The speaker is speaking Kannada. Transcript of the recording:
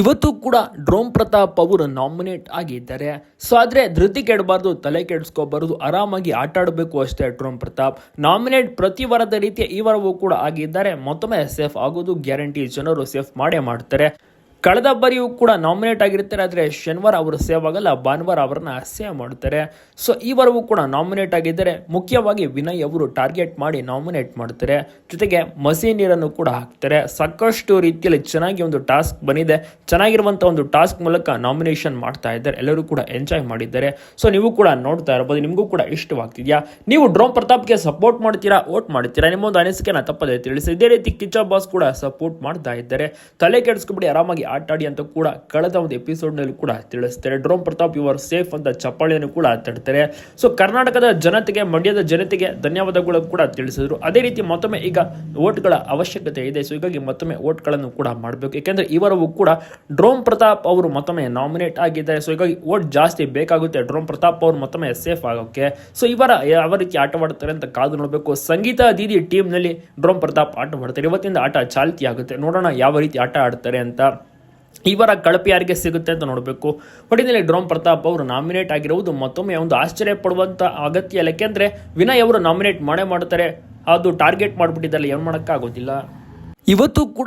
ಇವತ್ತು ಕೂಡ ಡ್ರೋಮ್ ಪ್ರತಾಪ್ ಅವರು ನಾಮಿನೇಟ್ ಆಗಿದ್ದಾರೆ. ಸೊ ಆದರೆ ಧೃತಿ ಕೆಡಬಾರ್ದು, ತಲೆ ಕೆಡಿಸ್ಕೋಬಾರ್ದು, ಆರಾಮಾಗಿ ಆಟ ಆಡಬೇಕು ಅಷ್ಟೇ ಡ್ರೋಮ್ ಪ್ರತಾಪ್. ನಾಮಿನೇಟ್ ಪ್ರತಿ ವಾರದ ರೀತಿಯ ಈ ವಾರವೂ ಕೂಡ ಆಗಿದ್ದಾರೆ. ಮತ್ತೊಮ್ಮೆ ಸೇಫ್ ಆಗೋದು ಗ್ಯಾರಂಟಿ ಜನರು ಸೇಫ್ ಮಾಡೇ ಮಾಡ್ತಾರೆ. ಕಳೆದ ಬಾರಿಯೂ ಕೂಡ ನಾಮಿನೇಟ್ ಆಗಿರ್ತಾರೆ, ಆದರೆ ಶನಿವಾರ ಅವರು ಸೇವ್ ಆಗಲ್ಲ, ಭಾನುವಾರ ಅವರನ್ನ ಸೇವ್ ಮಾಡ್ತಾರೆ. ಸೊ ಈ ವಾರವೂ ಕೂಡ ನಾಮಿನೇಟ್ ಆಗಿದ್ದರೆ. ಮುಖ್ಯವಾಗಿ ವಿನಯ್ ಅವರು ಟಾರ್ಗೆಟ್ ಮಾಡಿ ನಾಮಿನೇಟ್ ಮಾಡ್ತಾರೆ. ಜೊತೆಗೆ ಮಸಿ ನೀರನ್ನು ಕೂಡ ಹಾಕ್ತಾರೆ. ಸಾಕಷ್ಟು ರೀತಿಯಲ್ಲಿ ಚೆನ್ನಾಗಿ ಒಂದು ಟಾಸ್ಕ್ ಬಂದಿದೆ. ಚೆನ್ನಾಗಿರುವಂಥ ಒಂದು ಟಾಸ್ಕ್ ಮೂಲಕ ನಾಮಿನೇಷನ್ ಮಾಡ್ತಾ ಇದ್ದಾರೆ. ಎಲ್ಲರೂ ಕೂಡ ಎಂಜಾಯ್ ಮಾಡಿದ್ದಾರೆ. ಸೊ ನೀವು ಕೂಡ ನೋಡ್ತಾ ಇರ್ಬೋದು. ನಿಮಗೂ ಕೂಡ ಇಷ್ಟವಾಗ್ತಿದೆಯಾ? ನೀವು ಡ್ರೋನ್ ಪ್ರತಾಪ್ಗೆ ಸಪೋರ್ಟ್ ಮಾಡ್ತೀರಾ ವೋಟ್ ಮಾಡ್ತೀರಾ? ನಿಮ್ಮ ಒಂದು ಅನಿಸಿಕೆನ ತಪ್ಪದೆ ತಿಳಿಸಿ. ಇದೇ ರೀತಿ ಕಿಚ್ಚ ಬಾಸ್ ಕೂಡ ಸಪೋರ್ಟ್ ಮಾಡ್ತಾ ಇದ್ದಾರೆ. ತಲೆ ಕೆಡಿಸ್ಕೊಬಿಡಿ, ಆರಾಮಾಗಿ ಆಟ ಆಡಿ ಅಂತ ಕೂಡ ಕಳೆದ ಒಂದು ಎಪಿಸೋಡ್ನಲ್ಲಿ ಕೂಡ ತಿಳಿಸ್ತಾರೆ. ಡ್ರೋಮ್ ಪ್ರತಾಪ್ ಯುವರ್ ಸೇಫ್ ಅಂತ ಚಪ್ಪಾಳೆಯನ್ನು ಕೂಡ ತಡ್ತಾರೆ ಸೊ ಕರ್ನಾಟಕದ ಜನತೆಗೆ, ಮಂಡ್ಯದ ಜನತೆಗೆ ಧನ್ಯವಾದಗಳು ಕೂಡ ತಿಳಿಸಿದ್ರು. ಅದೇ ರೀತಿ ಮತ್ತೊಮ್ಮೆ ಈಗ ವೋಟ್ಗಳ ಅವಶ್ಯಕತೆ ಇದೆ. ಸೊ ಹೀಗಾಗಿ ಮತ್ತೊಮ್ಮೆ ವೋಟ್ಗಳನ್ನು ಕೂಡ ಮಾಡಬೇಕು. ಏಕೆಂದರೆ ಇವರವು ಕೂಡ ಡ್ರೋಮ್ ಪ್ರತಾಪ್ ಅವರು ಮತ್ತೊಮ್ಮೆ ನಾಮಿನೇಟ್ ಆಗಿದ್ದಾರೆ. ಸೊ ಹೀಗಾಗಿ ವೋಟ್ ಜಾಸ್ತಿ ಬೇಕಾಗುತ್ತೆ. ಡ್ರೋಮ್ ಪ್ರತಾಪ್ ಅವರು ಮತ್ತೊಮ್ಮೆ ಸೇಫ್ ಆಗೋಕ್ಕೆ. ಸೊ ಇವರ, ಯಾವ ರೀತಿ ಆಟವಾಡ್ತಾರೆ ಅಂತ ಕಾದು ನೋಡಬೇಕು. ಸಂಗೀತ ದೀದಿ ಟೀಮ್ನಲ್ಲಿ ಡ್ರೋಮ್ ಪ್ರತಾಪ್ ಆಟವಾಡ್ತಾರೆ. ಇವತ್ತಿಂದ ಆಟ ಚಾಲ್ತಿ ಆಗುತ್ತೆ ನೋಡೋಣ ಯಾವ ರೀತಿ ಆಟ ಆಡ್ತಾರೆ ಅಂತ. ಇವರ ಕಳಪೆ ಯಾರಿಗೆ ಸಿಗುತ್ತೆ ಅಂತ ನೋಡಬೇಕು. ಒಟ್ಟಿನಲ್ಲಿ ಡ್ರೋಮ್ ಪ್ರತಾಪ್ ಅವರು ನಾಮಿನೇಟ್ ಆಗಿರುವುದು ಮತ್ತೊಮ್ಮೆ ಒಂದು ಆಶ್ಚರ್ಯ ಪಡುವಂಥ ಅಗತ್ಯ. ಇಲ್ಲ ಯಾಕೆಂದರೆ ವಿನಯ್ ಅವರು ನಾಮಿನೇಟ್ ಮಾಡೇ ಮಾಡ್ತಾರೆ. ಅದು ಟಾರ್ಗೆಟ್ ಮಾಡಿಬಿಟ್ಟಿದ್ದಲ್ಲ ಏನು ಮಾಡೋಕ್ಕಾಗೋದಿಲ್ಲ. ಇವತ್ತು ಕೂಡ